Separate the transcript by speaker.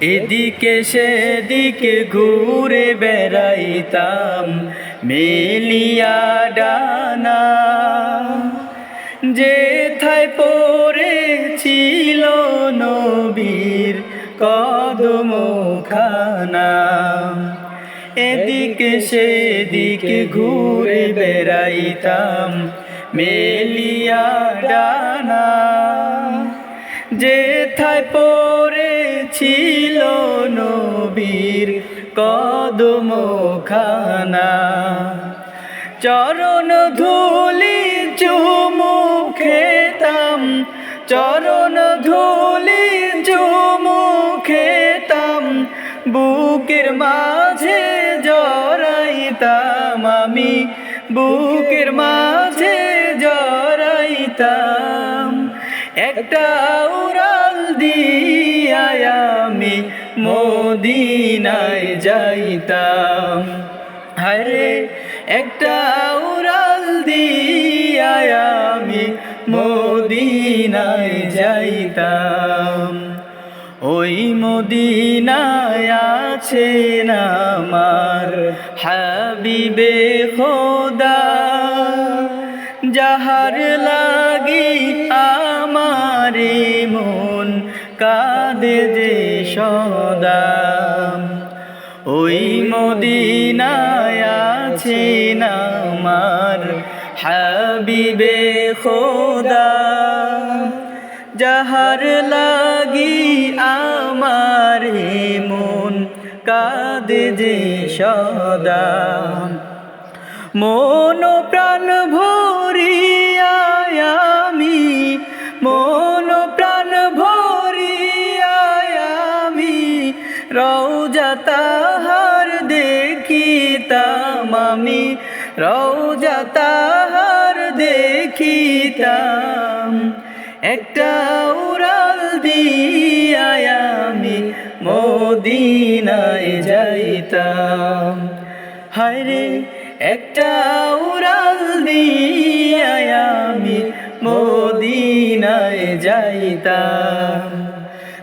Speaker 1: এদিকে সেদিকে ঘুরে বেড়াইতাম, মেলিয়া ডানা। যে থায় পড়েছিল নবীর কদম খানা এদিকে সেদিকে ঘুরে বেড়াইতাম, মেলিয়া ডানা। যে থায় পড়েছিল নবীর কদম খানা চরণ ধুলি চুমু খেতাম, চরণ ধুলি চুমু খেতাম, বুকের মাঝে জড়াইতাম আমি, বুকের মাঝে জড়াইতাম। একটা উড়াল দিয়ায় আমি মদিনায় যাইতাম। হরে একটা উড়াল দিয়ায় আমি মদিনায় যাইতাম। ওই মদিনায় আছেন আমার হাবিবে খোদা। যাহার লাগি আমারে মন কাঁদে যে সদা। ওই মদিনায় আছেন আমার হাবিবে খোদা। যাহার লাগি আমার মন কাঁদে যে সদা। মন প্রাণ রৌজা তাহার দেখিতাম আমি। রৌজা তাহার দেখিতাম। একটা উড়াল দিয়ায় মদিনায় যাইতাম। হায়রে একটা উড়াল দিয়ায় মদিনায় যাইতাম।